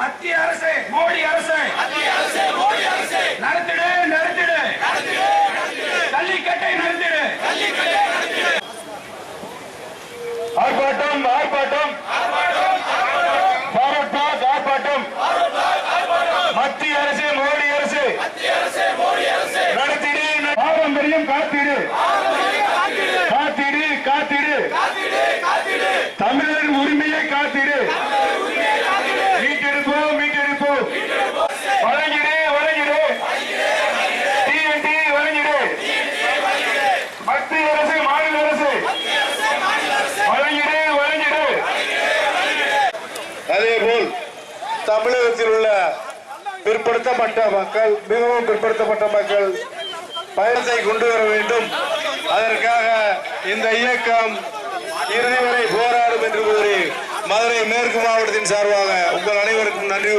மத்திய அரசு மோடி அரசு வழங்கிடு வழங்கிடு மிகவும் பிற்படுத்தப்பட்ட மக்கள் பயணத்தை கொண்டு வர வேண்டும். அதற்காக இந்த இயக்கம் இறுதி வரை போராடும் என்று கூறி மதுரை மேற்கு மாவட்டத்தின் சார்பாக உங்கள் அனைவருக்கும் நன்றி.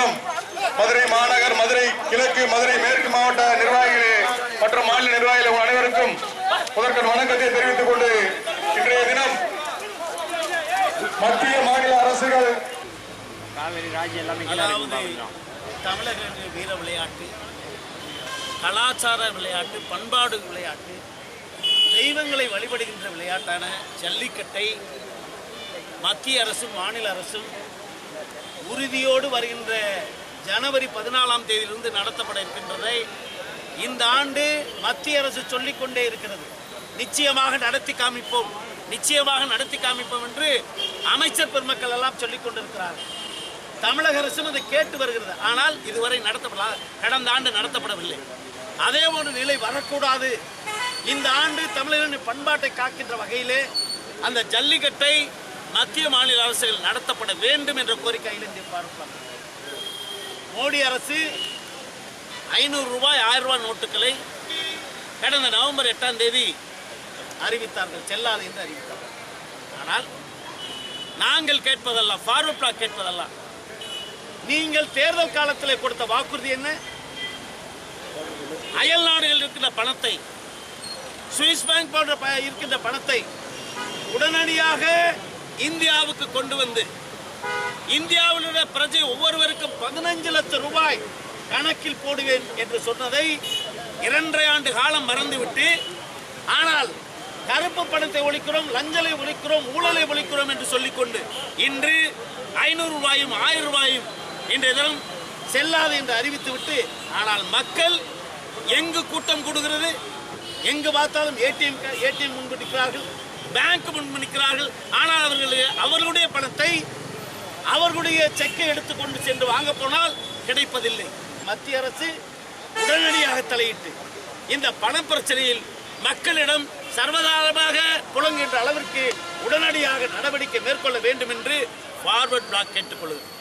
மற்றும் மதுரை மாநகர் மதுரை கிழக்கு மதுரை மேற்கு மாவட்ட நிர்வாகிகளே மற்றும் மாநில நிர்வாகிகள் அனைவருக்கும் முதற்கண் வணக்கத்தை தெரிவித்துக் கொண்டு இன்றைய தினம் மத்திய மாநில அரசுகள். தமிழக வீர விளையாட்டு கலாச்சார விளையாட்டு பண்பாடு விளையாட்டு தெய்வங்களை வழிபடுகின்ற விளையாட்டான ஜல்லிக்கட்டை மத்திய அரசும் மாநில அரசும் உறுதியோடு வருகின்ற ஜனவரி பதினாலாம் தேதியிலிருந்து நடத்தப்பட இருக்கின்றதை இந்த ஆண்டு மத்திய அரசு சொல்லிக்கொண்டே இருக்கிறது. நிச்சயமாக நடத்தி காமிப்போம். நிச்சயமாக நடத்தி காமிப்போம் என்று அமைச்சர் பெருமக்கள் எல்லாம் சொல்லிக் கொண்டிருக்கிறார்கள். தமிழக அரசும் அதை கேட்டு வருகிறது. ஆனால் இதுவரை நடத்தப்படல கடந்த ஆண்டு நடத்தப்படவில்லை. அதே ஒரு நிலை வரக்கூடாது. இந்த ஆண்டு தமிழரின் பண்பாட்டை காக்கின்ற வகையிலே அந்த ஜல்லிக்கட்டை மத்திய மாநில அரசுகள் நடத்தப்பட வேண்டும் என்ற கோரிக்கையில் இந்திய பார்க்கலாம் மோடி அரசு ஐநூறு ரூபாய் ஆயிரம் ரூபாய் நோட்டுகளை கடந்த நவம்பர் எட்டாம் தேதி அறிவித்தார்கள். செல்லாது என்று அறிவித்தார்கள். ஆனால் நாங்கள் கேட்பதெல்லாம் ஃபார்வர்ட் பிளாக் கேட்பதெல்லாம் நீங்கள் தேர்தல் காலத்தில் கொடுத்த வாக்குறுதி என்ன? அயல் நாடுகளில் இருக்கின்ற பணத்தை சுவிஸ் பேங்க் போன்ற இருக்கின்ற பணத்தை உடனடியாக இந்தியாவுக்கு கொண்டு வந்து இந்தியாவில் உள்ள பிரஜை ஒவ்வொருவருக்கும் பதினஞ்சு லட்சம் ரூபாய் கணக்கில் போடுவேன் என்று சொன்னதை இரண்டரை ஆண்டு காலம் மறந்துவிட்டு ஆனால் கருப்பு பணத்தை ஒழிக்கிறோம் லஞ்சலை ஒழிக்கிறோம் ஊழலை ஒழிக்கிறோம் என்று சொல்லிக்கொண்டு இன்று ஐநூறு ரூபாயும் ஆயிரம் ரூபாயும் இன்றைய தினம் செல்லாது என்று அறிவித்துவிட்டு ஆனால் மக்கள் எங்கு கூட்டம் கூடுகிறது எங்கு பார்த்தாலும் ஏடிஎம் ஏடிஎம் முன்பிட்டிருக்கிறார்கள் பேங்க் முன்பு நிற்கிறார்கள். ஆனால் அவர்கள் அவர்களுடைய பணத்தை அவர்களுடைய செக்கை எடுத்துக்கொண்டு சென்று வாங்க போனால் கிடைப்பதில்லை. மத்திய அரசு உடனடியாக தலையிட்டு இந்த பண பிரச்சனையில் மக்களிடம் சர்வதாரமாக புழங்குகின்ற அளவிற்கு உடனடியாக நடவடிக்கை மேற்கொள்ள வேண்டும் என்று ஃபார்வர்ட் பிளாக் கேட்டுக்கொள்கிறது